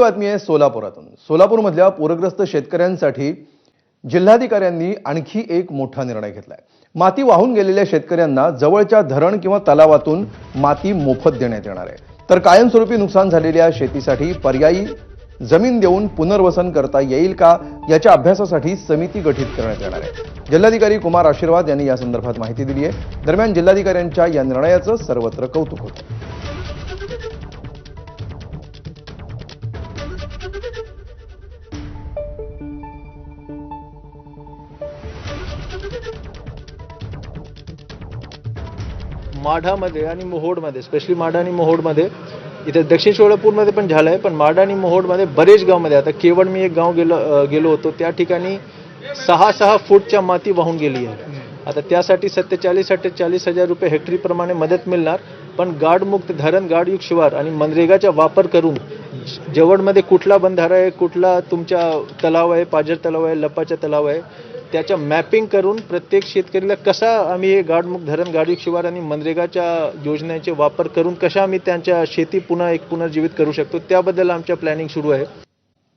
बातमी आहे सोलापुरातून. सोलापूरमधल्या पूरग्रस्त शेतकऱ्यांसाठी जिल्हाधिकाऱ्यांनी आणखी एक मोठा निर्णय घेतलाय. माती वाहून गेलेल्या शेतकऱ्यांना जवळच्या धरण किंवा तलावातून माती मोफत देण्यात येणार आहे. तर कायमस्वरूपी नुकसान झालेल्या शेतीसाठी पर्यायी जमीन देऊन पुनर्वसन करता येईल का याच्या अभ्यासासाठी समिती गठीत करण्यात येणार आहे. जिल्हाधिकारी कुमार आशीर्वाद यांनी या संदर्भात माहिती दिली आहे. दरम्यान जिल्हाधिकाऱ्यांच्या या निर्णयाचं सर्वत्र कौतुक होतं. माढामध्ये आणि मोहोडमध्ये स्पेशली माढा आणि मोहोडमध्ये इथे दक्षिण सोलापूरमध्ये पण झालं आहे पण माढा आणि मोहोडमध्ये बरेच गावमध्ये आता केवळ मी एक गाव गेलो गेलो होतो त्या ठिकाणी सहा सहा फूटच्या माती वाहून गेली आहे. आता त्यासाठी सत्तेचाळीस अठ्ठेचाळीस हजार रुपये हेक्टरीप्रमाणे मदत मिळणार पण गाडमुक्त धरण गाडयुक्त शिवार आणि मनरेगाचा वापर करून जवळमध्ये कुठला बंधारा आहे कुठला तुमच्या तलाव आहे पाझर तलाव आहे लपाचा तलाव आहे त्याच्या मॅपिंग करून प्रत्येक शेतकरीला कसा आम्ही हे गाडमुख धरण गाडी शिवार आणि मनरेगाच्या योजनेचे वापर करून कशा आम्ही त्यांच्या शेती पुन्हा एक पुनर्जीवित करू शकतो त्याबद्दल आमच्या प्लॅनिंग सुरू आहे.